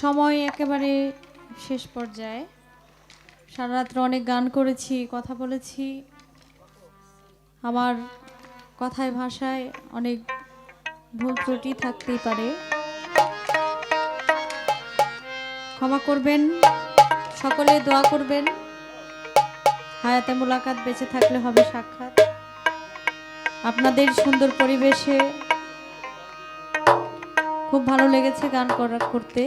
সময় একেবারে শেষ পর্যায়ে। সারা রাত্রে অনেক গান করেছি, কথা বলেছি। আমার কথায়, ভাষায় অনেক ভুল ত্রুটি থাকতেই পারে। ক্ষমা করবেন, সকলে দোয়া করবেন। হায়াতে মোলাকাত বেঁচে থাকলে হবে সাক্ষাৎ। আপনাদের সুন্দর পরিবেশে খুব ভালো লেগেছে গান করা, করতে।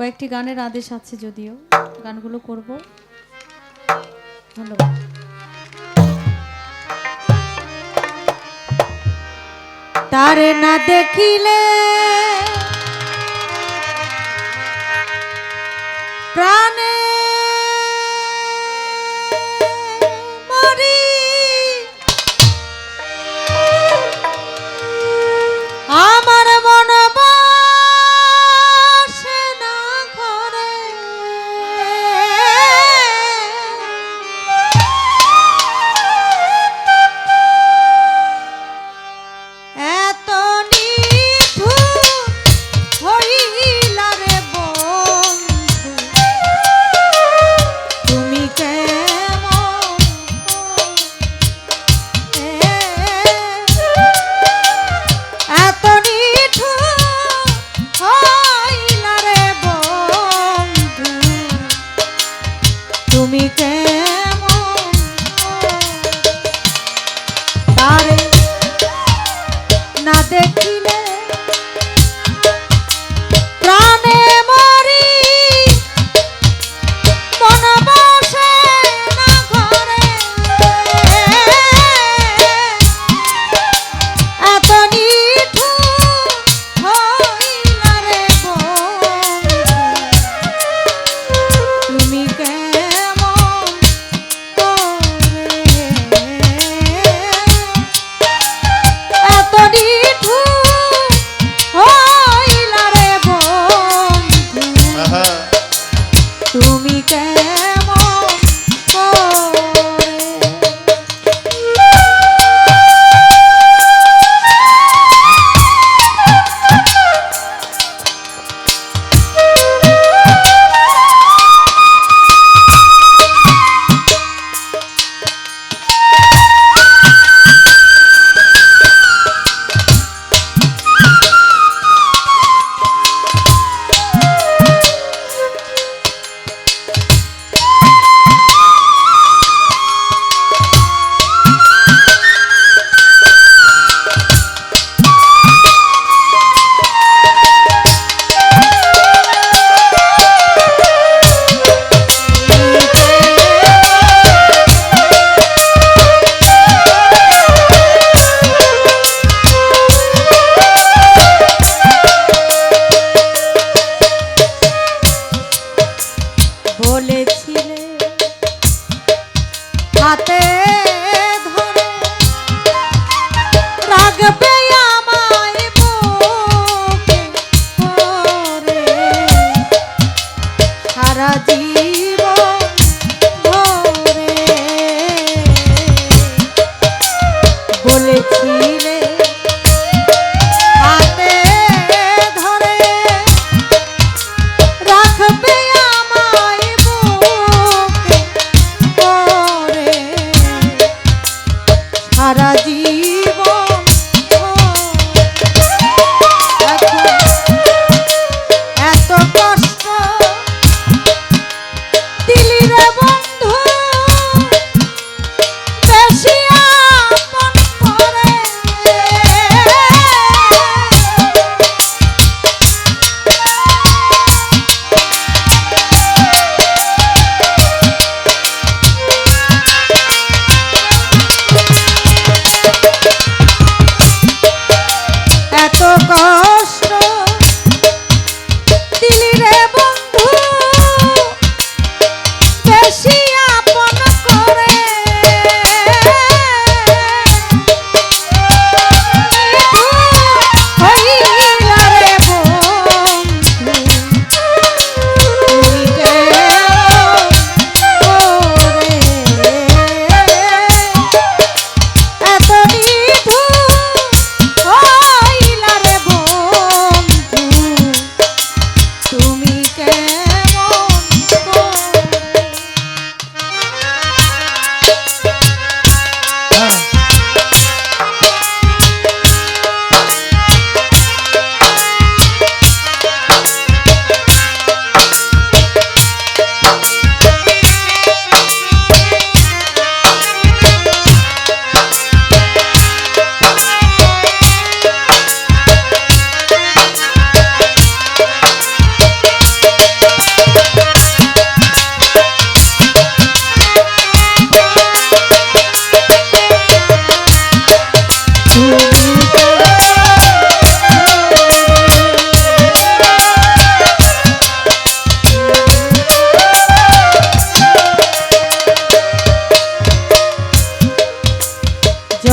কয়েকটি গানের আদেশ আছে যদিও। গানগুলো করব। ধন্যবাদ। তারে না দেখিলে প্রাণে body.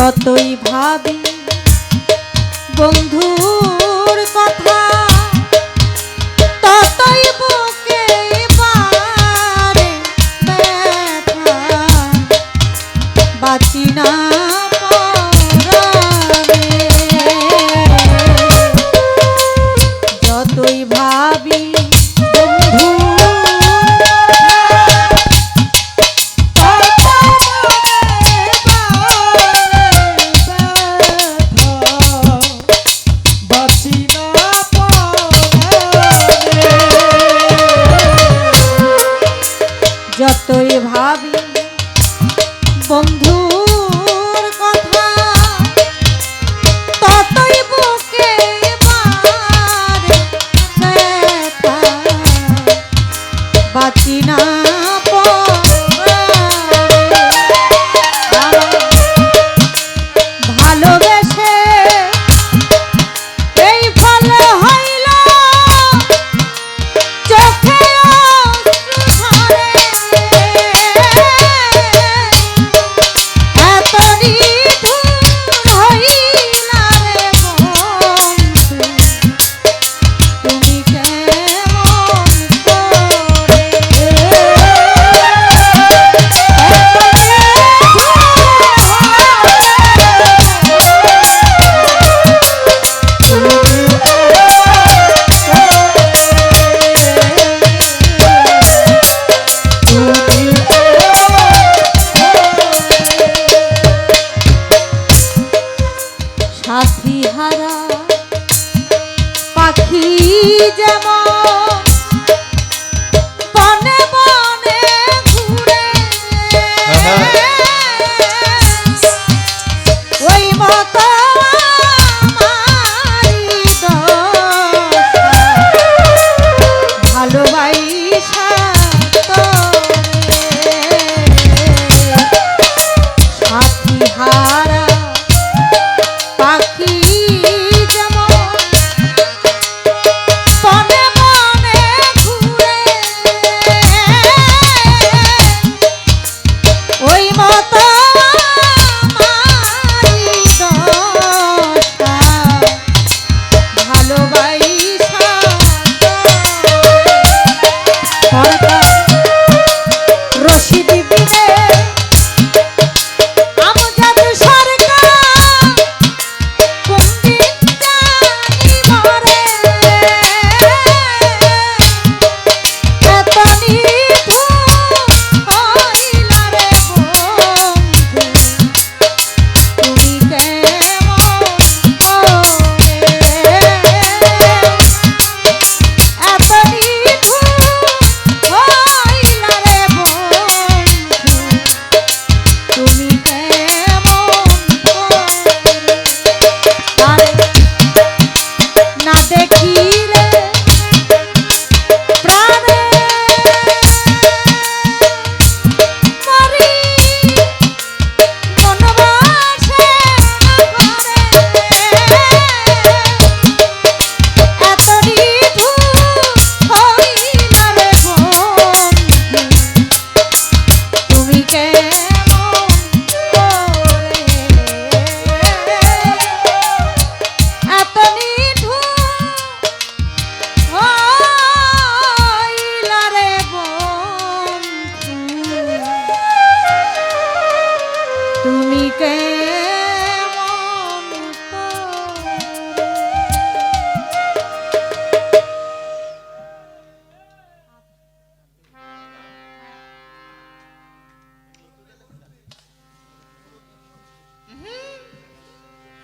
যতই ভাবি বন্ধু সরকার